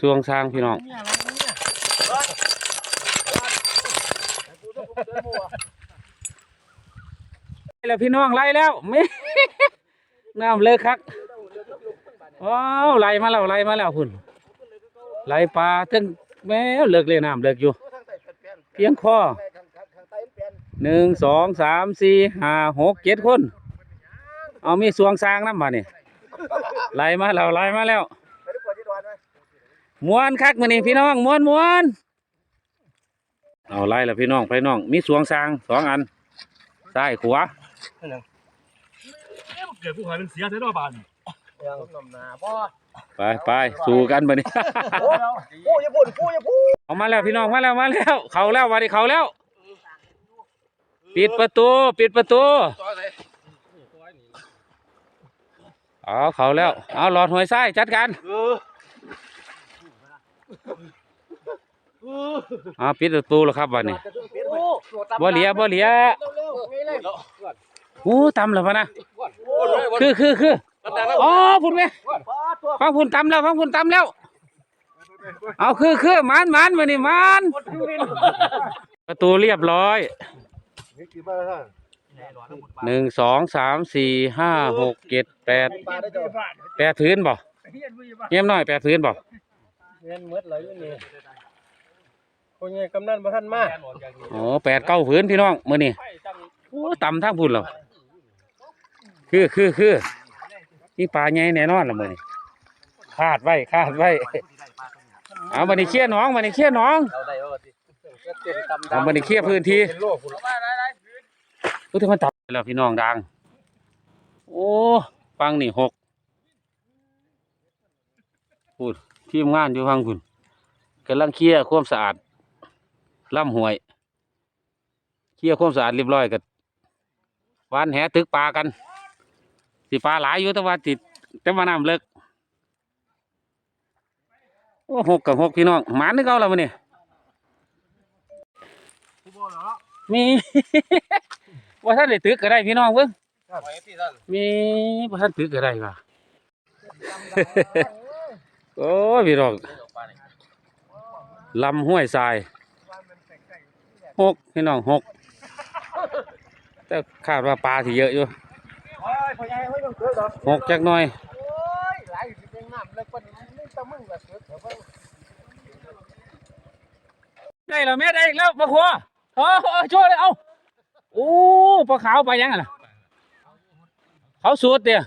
สวงสร้างพี่น้องอะไรเนี่ยกูต้องเดินหมู่อะไล่แล้วพี่น้องไล่แล้วไม่น้ำเลิกคักว้าวไล่มาแล้วไล่มาแล้วพุ่นไล่ปลาถึงแม่เลิกเลยน้ำเลิกอยู่ เพียงคอทางทางทางใต้เปลี่ยนหนึ่งสองสามสี่ห้าหกเจ็ดคน เอามีสวงสร้างน้ำมาเนี่ยไล่มาแล้วไล่มาแล้ว ไปดูก่อนที่ดอนไหม ม้วนคักมานี่พี่น้องม้วนม้วนเอาไล่แล้วพี่น้องไปน้อง มีสวงสร้างสองอันซ้ายขวาเกิดผู้ขายเป็นเสียเสียดอกบานยังลมหนาพ่อไปไปสู้กันมานี่โอ้ผู้ญี่ปุ่นผู้ญี่ปุ่นเอามาแล้วพี่น้องมาแล้วมาแล้ว เขาแล้ววันนี้เขาแล้ว ปิดประตู ปิดประตูเอาเขาแล้ว เอาหลอดหวยไส้จัดการ เอาปิดประตูแล้วครับวันนี้โอ้บ่เหลียบ่เหลียเร็วๆนี่เลยโอ้ตำแล้วพะนะคือคือคืออ๋อพุ่นไหมป้าตัวฟังพุ่นตำแล้วฟังพุ่นตำแล้ว เอาคือคือหมันหมันมานี่หมันประตูเรียบร้อยนี่กี่บ้านท่านหนึ่งสองสามสี่ห้าหกเจ็ดแปดปลาได้จ้ะแปดพื้นบ่เยี่ยมหน่อยแปดพื้นบ่ เงินหมดเลยนี่คนยังกำนันมาท่านมาโอ้แปดเก้าพื้นพี่น้องมื้อนี้โอ้ต่ำทั้งพุ่นแล้วคือคือคือนี่ปลาใหญ่แน่นอนละมื้อนี้คาดไว้คาดไว้เอาบันนี้เคลียร์หนองบันนี้เคลียร์หนองเรามตำเอาบันนี้เคลียพื้นที่เป็นโลกคุณพุทธมันตับแล้วพี่น้องดัง โอ้ฟังนี่หกพูด ทีมงานอยู่ฟังคุณกำลังเคลียร์ความสะอาดล่ำหวย เคลียร์ความสะอาดเรียบร้อยกันวานแหตึกปลากันสิปลาหลายอยู่แต่ว่าติดแต่ว่าน้ำเลิกโอ้หกกับหกพี่น้องหมานนึกเอาแล้วมันนี่มีว่าท่านได้ตึกก็ได้พี่น้องเบิ่งไปที่ท่านมีว่าท่านตึกก็ได้ว่ะ โอ้พี่น้องลำห้วยทรายหกพี่น้องหกแต่คาดว่าปลาที่เยอะอยู่หกจักหน่อยได้เลยคนนี่ตะมึงแบบเกิดเถอะเพิ่งได้แล้วแม่ได้อีกแล้วปลาขัวโอ้ช่วยเลยเอาโอ้ปลาขาวไปยังไงล่ะเขาสูดเดียว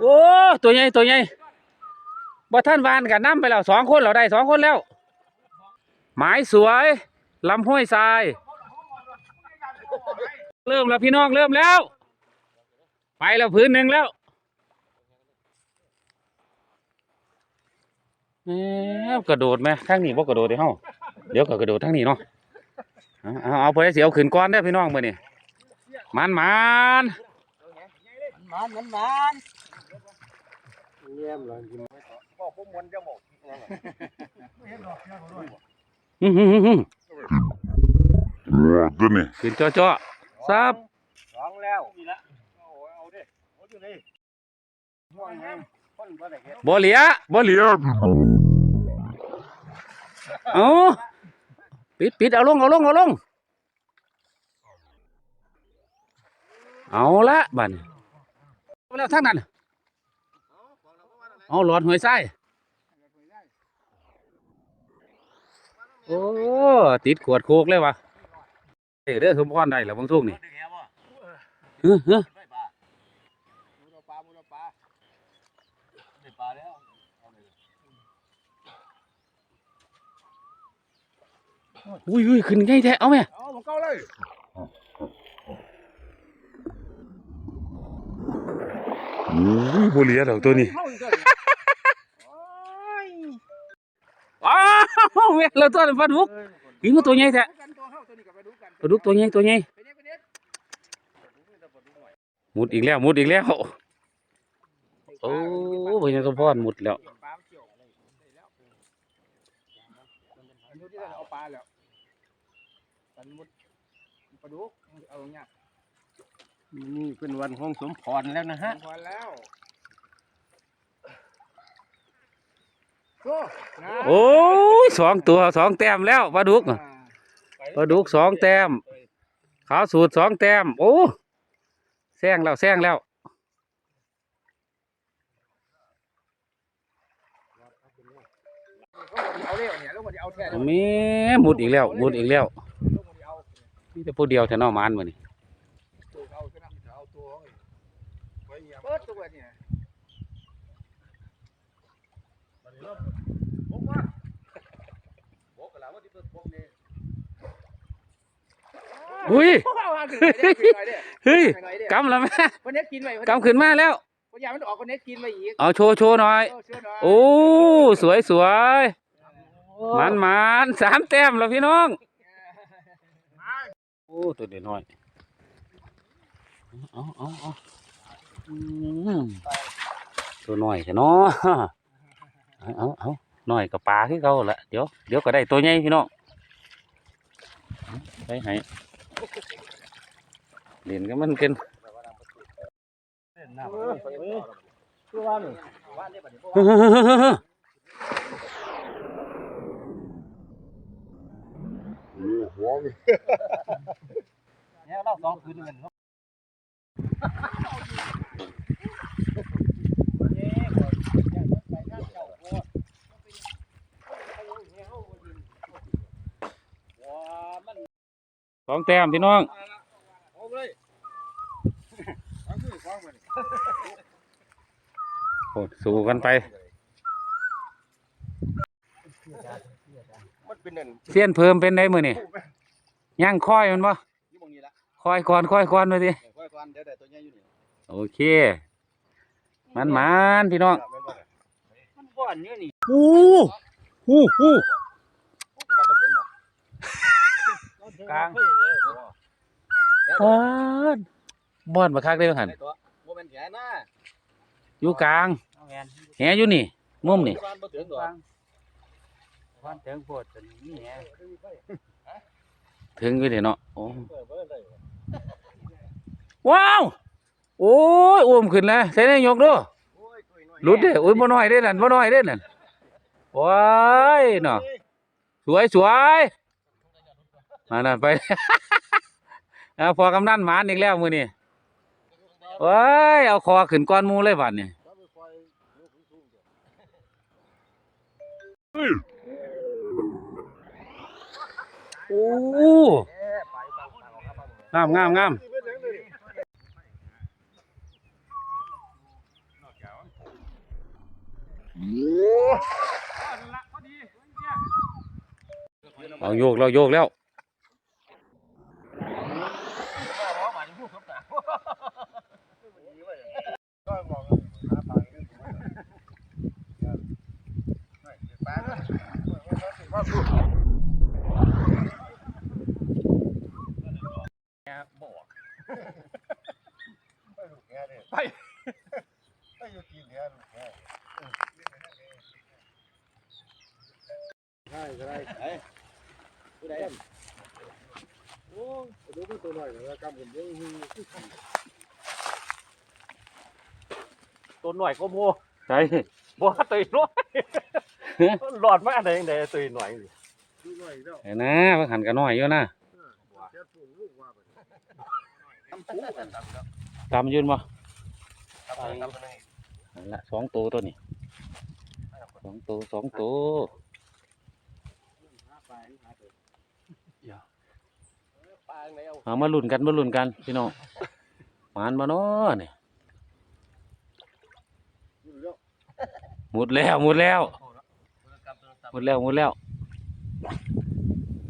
โอ้ตัวใหญ่ตัวใหญ่ บ่ท่านวานกับน้ำไปแล้วสองคนเราได้สองคนแล้ว หมายสวยลำห้วยทราย เริ่มแล้วพี่น้องเริ่มแล้ว ไปแล้วพื้นหนึ่งแล้วแหมกระโดดไหมทั้งนี้บ่กระโดดเดี๋ยวเฮาเดี๋ยวก็กระโดดทั้งนี้เนาะเอาเอาเอาไปเสียวขึ้นก้อนได้อพี่น้องมื้อนี้มันมันมันมันมัน เยี่ยมเลยบอกผมมันจะบอกอื้อหือหือหือตัวนี้ขึ้นจ่อจ่อๆซับสองแล้วนี่ละโอ้เอาดิโอ้ยนี่ห่วงไงคนบ่ได้เฮ็ดบ่เหลียบ่เหลียเอาปิดปิดเอาลงเอาลงเอาลงเอาละบัดนี้เอาแล้วทั้งนั้น เอาหลอดหวยไส้โอ้ ติดขวดโคกเลยวะเอ้ยเด้อสมพรได้แล้วบางทุกนี่เฮ้อเฮ้อมูลปลามูลปลาได้ปลาแล้วอุ้ยอุ้ยขึ้นไงแท้เอาไหมเอาผมเข้าเลยอุ้ยบ่เหลียดอกตัวนี้ เข้าอีกเลยโอ้ย อ้าวเว้ยเราตัวนั้นปลาดุกกินมาตัวใหญ่แท้ดูกันตัวเข้าตัวนี้กับไปดูกันปลาดุกตัวใหญ่ตัวใหญ่ไปเนี่ยไปเนี่ยมุดอีกแล้วมุดอีกแล้วโอ้พญาสมพรมุดแล้วปลาเกี่ยวอะไรได้แล้วอันนี้ที่เราเอาปลาแล้วสันมุดปลาดุกเอาเนี่ยนี่เป็นวันของสมพรแล้วนะฮะพอแล้ว โอ้นะโอ้ยสองตัวสองแต้มแล้วปลาดุกน่ะปลาดุกสองแต้มขาวสูตรสองแต้มโอ้แซงแล้วแซงแล้วเอาเร็วเนี่ยแล้วมันจะเอาแท้แม่หมุดอีกแล้วหมุดอีกแล้วแล้วมันจะเอามีแต่ผู้เดียวแต่นอมานมือนี่ ตัวเอาก็นำเอาตัวเปิดตัวเนี่ยอุ้ยเอาหาถึงไหนเนี่ยถึงไหนเนี่ยเฮ้ยถึงไหนเนี่ยกำแล้วแม่วันนี้กินไหมกำขึ้นมาแล้ววันยามันออกวันนี้กินมาอีกเอาโชว์โชว์หน่อยเออเชื่อหน่อยโอ้สวยสวยมันมันสามแต้มแล้วพี่น้องโอ้ตัวเด็กน้อยเอาเอาเอาอืมตัวน้อยแค่น้อ เอาเอาเอาน้อยกับปลาคือเขาละเดี๋ยวเดี๋ยวก็ได้ตัวใหญ่พี่น้องไปให้เล่นกันมันกันคือว่าหนึ่งว่าได้บัดนี้เนี่ยเราสองคืนกันเนาะ สองแต้มพี่น้องเอาเลยเอาคือฟ้องมันโอ้สู้กันไปมันเป็นนั่นเสี้ยนเพิ่มเป็นได้มือนี่ย่างค่อยมันบ่อยู่ตรงนี้ละค่อยก่อนค่อยก่อนไปดิเดี๋ยวค่อยก่อนเดี๋ยวได้ตัวใหญ่อยู่นี่โอเค มันมันพี่น้องมันบ่อนอยู่นี่อู้หู้หู้ว่ามาถึงบ่ กลางบ้านบ้านมาคักได้บ่หันได้ตัวบ่แม่นแขนนะอยู่กลางเอาแม่นแหอยู่นี่มุมนี่บ้านบ่ถึงดอกวันเถิงโพดตัวนี้แหถึงอยู่นี่เนาะโอ้เปิดเบิ่งได้ว้าวโอ้ยอ้วมขึ้นแล้วใส่ได้ยกดูโอ้ยตุ้ยน้อยหลุดเด้โอ้ยบ่น้อยเด้นั่นบ่น้อยเด้นั่นว้ายเนาะสวยสวย มานั่นไป เอาพอกำนันหมานอีกแล้วมือนี้ว้ยเอาคอขึ้นก้อนมูเลยบัดนี้โอ้งามงามงามเอาโยกแล้วโยกแล้ว ไปไปอยู่กินเนี่ยลูกแม่ใช่ก็ได้ไอ้ผู้ใดโอ้ดูเป็นตัวหน่อยแล้วกำกันเยอะฮือตัวหน่อยก็โมใช่บ่ตัวน้อย หลอดมาได้ยังไงตัวหน่อยดูหน่อยแล้วเห็นนะว่าหันกันน้อยอยู่นะแค่ฝูงลูกว่าไปทำปุ๊กันทำแล้วตามยืนบ่ทำทำอะไรนั่นละสองตัวตัวนี้สองตัวสองตัวปลาไหนเอาเอามาลุ้นกันมาลุ้นกันพี่น้องหมานมาเนาะนี่อยู่แล้วหมดแล้วหมดแล้ว หมดแล้วหมดแล้ว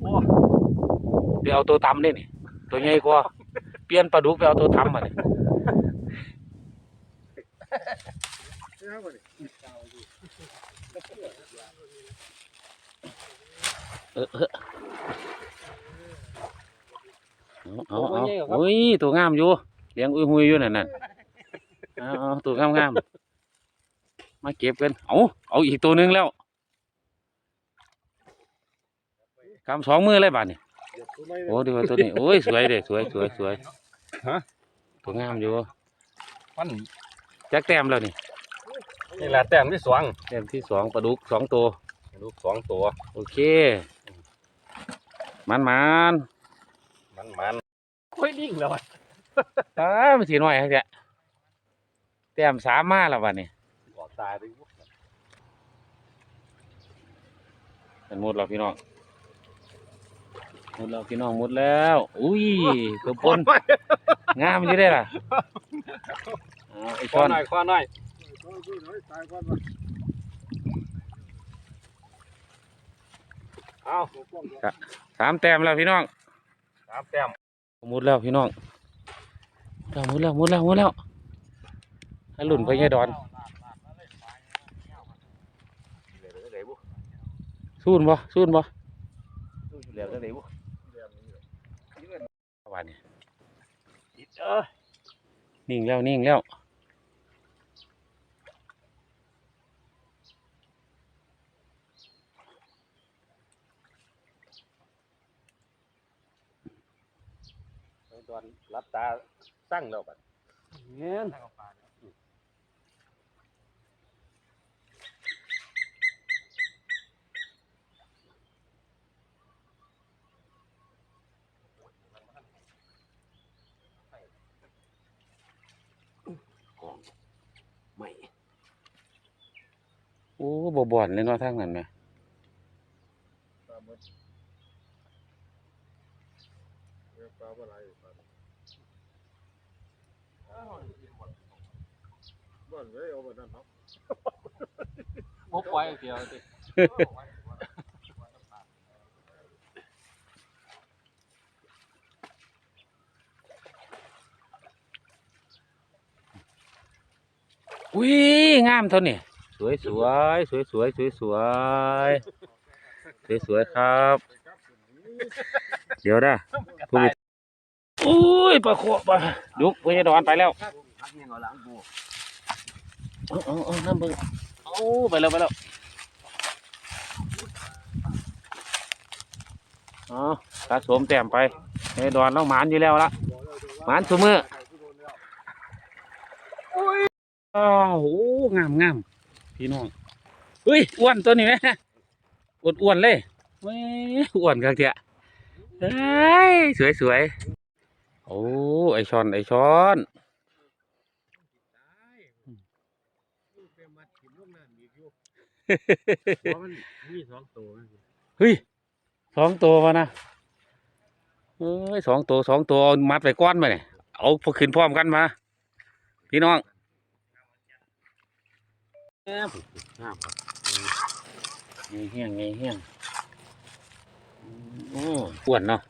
โอ้เดี๋ยวเอาตัวตำนี่นี่ตัวใหญ่กว่าเปลี่ยนปลาดุกไปเอาตัวตำมาเนี่ยใช่ไหมวะนี่เออเออเอาเอาเอาอุ้ยตัวงามอยู่เลี้ยงอุ้ยหุยอยู่นั่นน่ะเอาเอาตัวงามงามๆมาเก็บกันเอาเอาอีกตัวหนึงแล้ว กำสองมือเลยบาดนี่เดี๋ยวตัวไม่โอ้ดีกว่าตัวนี้โอ้ยสวยเด้สวยสวยสวยตัวงามอยู่มันจักแต้มแล้วนี่เอานี่แหละแต้มที่สองแต้มที่สองปลาดุกสองตัวลูกสองตัว โอเค มันมันมันมันค่อยดิ่งแล้วอะๆอ้ามันสีน้อยฮะเนี่ยแต้มสามมาแล้ววันนี้ออกตายเลยมันหมดแล้วพี่น้อง หมดแล้วพี่น้องหมดแล้ว อุ้ยตัวปนงามอยู่ได้ล่ะเอาไอ้คช้ออนหน่อยคอหน่อยตายก่อนเอาสามแต้มแล้วพี่น้องสามแต้มหมดแล้วพี่น้องหมดแล้วหมดแล้วหมดแล้วให้หลุ่นไปยายดอนสู้นบ่สู้นบ่เหลือก็ได้บุ วันนี้ เออ นิ่งแล้วนิ่งแล้วตอนรับตาสั่งแล้วบัดเงี้ย บ่บ่อนเลยเนาะทางนั้นแหมปลาหมดปลาอะไรปลาบ้านไว้เอาไปนั่นเนาะบ่ปล่อยเดียวสิอุ้ยงามเท่านี่ส วยสวยสวยสวยสวยสวยสวยสวยครับเดี๋ยวนะผู้บิอุ้ยปลาโคปลาดุกพยาดอนไปแล้วพักยังเอาหลังกูเอาเอาเอาน้ำเบิ่งเอาไปแล้วไปแล้วอ๋อสะสมแต้มไปพยาดอนเราหมานอยู่แล้วละหมานสมืออ้าวโอ้งามงาม พี่น้องเฮ้ยอ้วนตัวนี้ไหมอ้วนอ้วนเลยเว้ยอ้วนกันเถอะเฮ้ยสวยสวยโอ้ไอช้อนไอช้อนเฮ้ยสองตัวมานะเอ้ยสองตัวสองตัวเอามัดไปก้อนมาเนี่ยเอาพอขึ้นพร้อมกันมา พี่น้อง แอบน้ำครับไงเฮี้ยงไงเฮี้ยงโอ้อ้วนเนาะ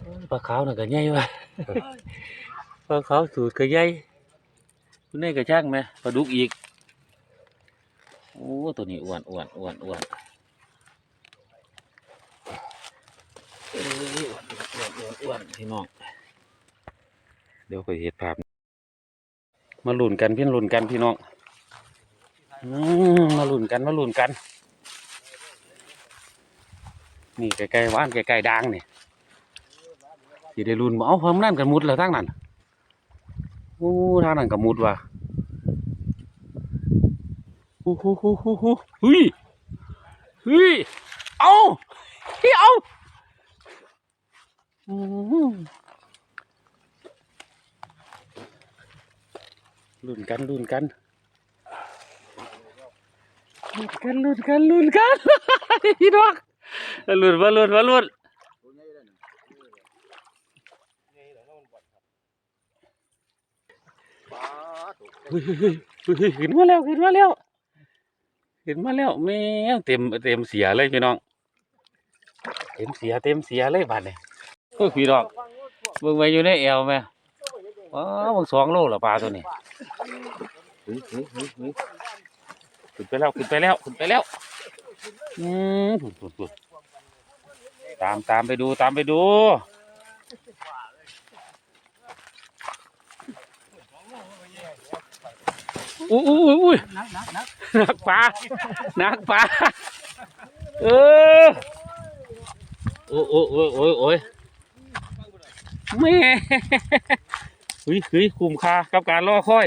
โอ้ยปลาขาวน่ะก็ใหญ่ว่ะปลาขาวสูตรก็ใหญ่คุณนี่ก็ช่างไหมปลาดุกอีกโอ้ตัวนี้อ้วนอ้วนอ้วนอ้วนเอ้ยอ้วนอ้วนอ้วนอ้วนพี่น้องเดี๋ยวไปเห็ดภาพ มาลุ่นกันพี่ลุ่นกันพี่น้องมมาลุ่นกันมาลุ่นกัน นี่ไก่ๆว่านไก่ๆด่างนี่สิได้ลุ่นเอาเพิ่มนั่นกันมุดแล้วทั้งนั้นโอ้ทางนั้นก็มุดว่ะฮู้ฮู้ฮู้ฮู้ฮู้เฮ้ยเฮ้ยเอาเฮ้ยเอาอืม ลุ้นกันลุ้นกันลุ้นกันลุ้นกันลุ้นกันพี่น้องลุ้นมาลุ้นมาลุ้นตัวใหญ่เลยเฮ้ยเฮ้ยเฮ้ยเฮ้ยขึ้นมาแล้วขึ้นมาแล้วขึ้นมาแล้วแม่งเต็มเต็มเสียเลยพี่น้อง เต็มเสียเต็มเสียเลยบาดเนี่ยโอ้ยพี่น้องเบิ่งไว้อยู่ในแอวแม่ อ๋อเบิ่งสองโลละปลาตัวนี้เฮ้ยเฮ้ยเฮ้ยเฮ้ยขึ้นไปแล้วขึ้นไปแล้วขึ้นไปแล้วอืมผุดผุดผุดตามตามไปดูตามไปดูอุ้ยอุ้ยอุ้ยนักนักนักนักปลานักปลาเออโอ้โอ้โอ้โอ้ยโอ้ยแม่เฮ้ยเฮ้ยคุ้มค่ากับการรอคอย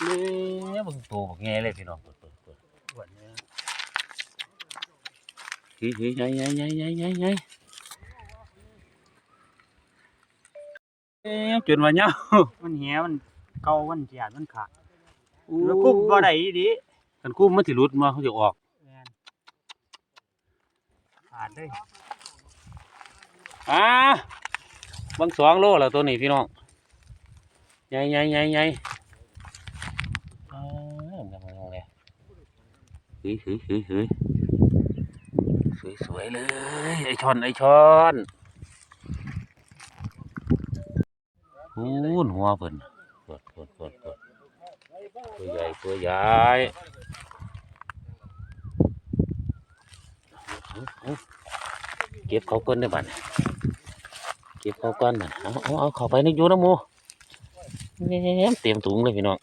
เนี่ยเบิ่งโตบักแง่เลยพี่น้องเปิดเปิดเปิดอ้วนนี่ยเฮ้ยเฮ้ยใหญ่ใหญ่ใหญ่ใหญ่ใหญ่ใหญ่เอ๊ะจนว่าเหงามันเหี่ยมันเก่ามันเจียดมันขาดแล้วกุบบ่ได้ดีคันคุ้มมันสิหลุดมาเขาจะออกแม่นขาดเลยอ่าบางสองโลแล้วตัวนี้พี่น้อง ใหญ่ใหญ่ใหญ่ใหญ่อ่ายังไงยังไงเฮ้ยเฮ้ยเฮ้ยเฮ้ยสวยสวยๆเลย ไอช้อน ไอช้อนหูนหัวเพิ่นปวดปวดปวดปวดตัวใหญ่ตัวใหญ่เอาเอาเก็บเขาก้นได้บ้านเก็บเข้าก้อนน่ะเอาเอาเอาเข้าไปในอยูนะหมูแหม เตรียมถุงเลยพี่น้อง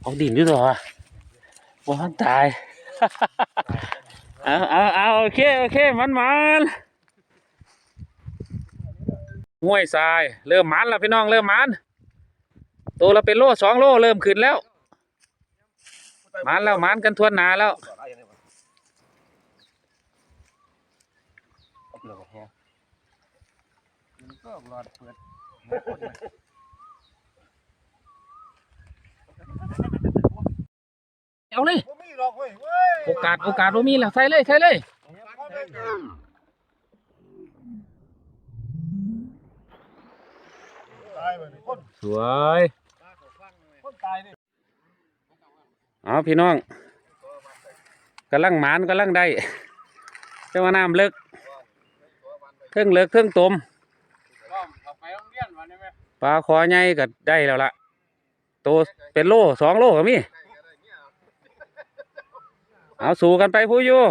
เอาดินด้วยเหรอว่าตายเอาเอาเอาโอเคโอเคมันมันห้วยทราย เริ่มมันแล้วพี่น้องเริ่มมันตัวละเป็นโลสองโลเริ่มขึ้นแล้วมันแล้วมันกันทวนหนาแล้วก็หลอดเปิด เอาเลย บ่มีหรอกเว้ยเว้ยโอกาสโอกาสบ่มีแล้วใส่เลยใส่เลยตายไปนี่คนสวยคนตายนี่เอาพี่น้องกำลังหมานกำลังได้เจ้าว่าน้ำเลิกเทิงเลิกเทิงตมเอาไปโรงเรียนวันนี้ไหมปลาคอใหญ่ก็ได้แล้วล่ะโตเป็นโลสองโลก็มี เอาสู่กันไปผู้อยู่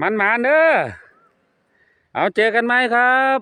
มันหมานเด้อเอาเจอกันไหมครับ